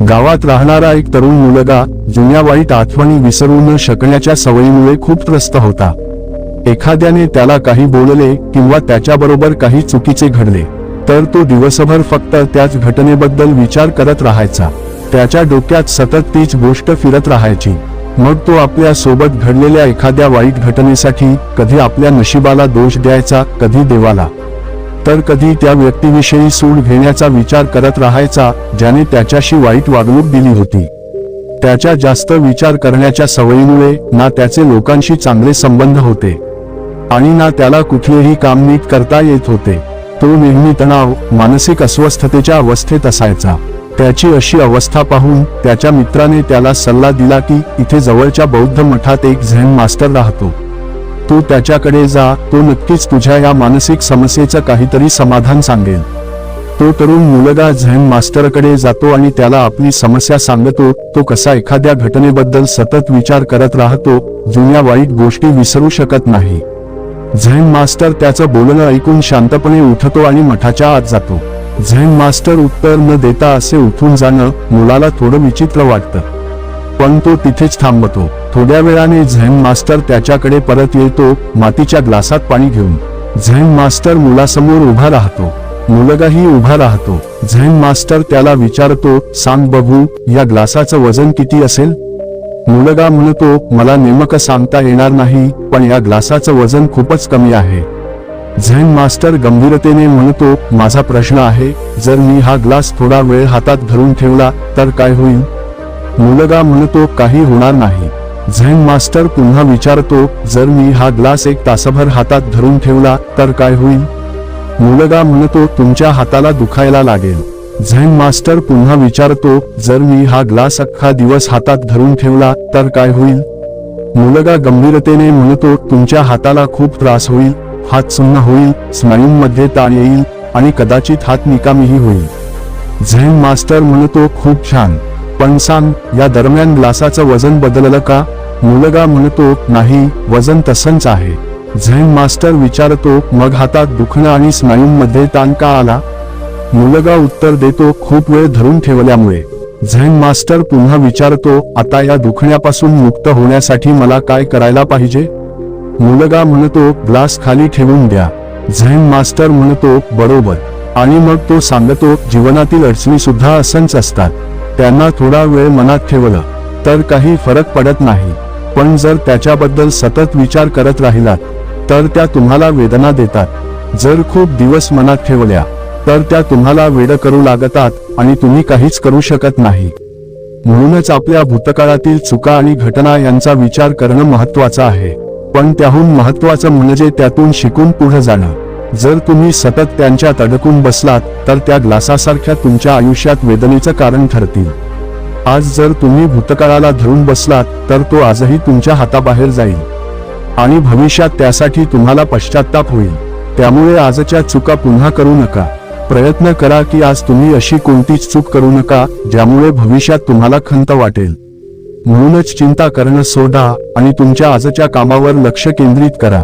गावात राहणारा एक तरुण मुलगा जुन्या वाईट आठवणी विसरू न शकण्याच्या सवयीमुळे खूप त्रस्त होता. एखाद्याने त्याला काही बोलले किंवा त्याच्याबरोबर काही चुकीचे घडले तर तो दिवसभर फक्त त्याच घटनेबद्दल विचार करत राहायचा. त्याच्या डोक्यात सतत तीच गोष्ट फिरत राहायची. मग तो आपल्यासोबत घडलेल्या एखाद्या वाईट घटनेसाठी कधी आपल्या नशिबाला दोष द्यायचा कधी देवाला. तर कधी त्या व्यक्तीविषयी सूड घेण्याचा विचार करत राहायचा ज्याने त्याच्याशी वाईट वागणूक दिली होती. त्याच्या जास्त विचार करण्याच्या सवयीमुळे ना त्याचे लोकांशी चांगले संबंध होते. आणि ना त्याला कुठलेही काम नीट करता येत होते. तो नेहमी तणाव मानसिक अस्वस्थतेच्या अवस्थेत असायचा. त्याची अशी अवस्था पाहून त्याच्या मित्राने त्याला सल्ला दिला की इथे जवळच्या बौद्ध मठात एक झेन मास्टर राहतो. तू त्याच्याकडे जा तो नक्कीच तुझ्या या मानसिक समस्येचं काहीतरी समाधान सांगेल. तो तरुण मुलगा झेन मास्टरकडे जातो आणि त्याला आपली समस्या सांगतो तो कसा एखाद्या घटनेबद्दल सतत विचार करत राहतो जुन्या वाईट गोष्टी विसरू शकत नाही. झेन मास्टर त्याचं बोलणं ऐकून शांतपणे उठतो आणि मठाच्या आत जातो. झेन मास्टर उत्तर न देता असे उठून जाणं मुलाला थोडं विचित्र वाटतं. पण तो तिथेच थांबतो. थोड्या वेळाने झेन मास्टर त्याच्याकडे परत येतो मातीच्या ग्लासात पाणी घेऊन. झेन मास्टर मुलासमोर उभा राहतो. मुलगाही उभा राहतो. झेन मास्टर त्याला विचारतो सांग बघू या ग्लासाचं वजन किती असेल? मुलगा म्हणतो मला नेमकं सांगता येणार नाही पण या ग्लासाचं वजन खूपच कमी आहे. झेन मास्टर गंभीरतेने म्हणतो माझा प्रश्न आहे जर मी हा ग्लास थोडा वेळ हातात धरून ठेवला तर काय होईल? मुलगा म्हणतो काही होणार नाही. झेन मास्टर पुन्हा विचारतो जर मी हा ग्लास एक तासभर हातात धरून ठेवला तर काय होईल? मुलगा म्हणतो तुमच्या हाताला दुखायला लागेल. झेन मास्टर पुन्हा विचारतो जर मी हा ग्लास अख्खा दिवस हातात धरून ठेवला तर काय होईल? मुलगा गंभीरतेने म्हणतो तुमच्या हाताला खूप त्रास होईल हात सुन्न होईल स्नायूंमध्ये ताण येईल आणि कदाचित हात निकामीही होईल. झेन मास्टर म्हणतो खूप छान. पण सांग या दरम्यान ग्लासाचं वजन बदललं का? मुलगा म्हणतो नाही वजन तसंच आहे. झेन मास्टर विचारतो मग हातात दुखणं आणि स्नायूंमध्ये ताण का आला? मुलगा उत्तर देतो खूप वेळ धरून ठेवल्यामुळे. झेन मास्टर पुन्हा विचारतो आता या दुखण्यापासून मुक्त होण्यासाठी मला काय करायला पाहिजे? मुलगा म्हणतो ग्लास खाली ठेवून द्या. झेन मास्टर म्हणतो बरोबर. आणि मग तो सांगतो जीवनातील अडचणी सुद्धा असंच असतात. त्यांना थोडा वेळ मनात ठेवलं तर काही फरक पडत नाही. पण जर त्याच्याबद्दल सतत विचार करत राहिलात तर त्या तुम्हाला वेदना देतात. जर खूप दिवस मनात ठेवल्या तर त्या तुम्हाला वेड करू लागतात आणि तुम्ही काहीच करू शकत नाही. म्हणूनच आपल्या भूतकाळातील चुका आणि घटना यांचा विचार करणं महत्वाचं आहे. पण त्याहून महत्वाचं म्हणजे त्यातून शिकून पुढे जाणं. जर तुम्ही सतत त्यांच्यात अडकून बसलात तर त्या ग्लासासारख्या तुमच्या आयुष्यात वेदनेचं कारण ठरतील. आज जर तुम्ही भूतकाळाला धरून बसलात तर तो आजही तुमच्या हाताबाहेर जाईल. आणि भविष्यात त्यासाठी तुम्हाला पश्चाताप होईल. त्यामुळे आजच्या चुका पुन्हा करू नका. प्रयत्न करा की आज तुम्ही अशी कोणतीच चूक करू नका ज्यामुळे भविष्यात तुम्हाला खंत वाटेल. म्हणूनच चिंता करणं सोडा आणि तुमच्या आजच्या कामावर लक्ष केंद्रित करा.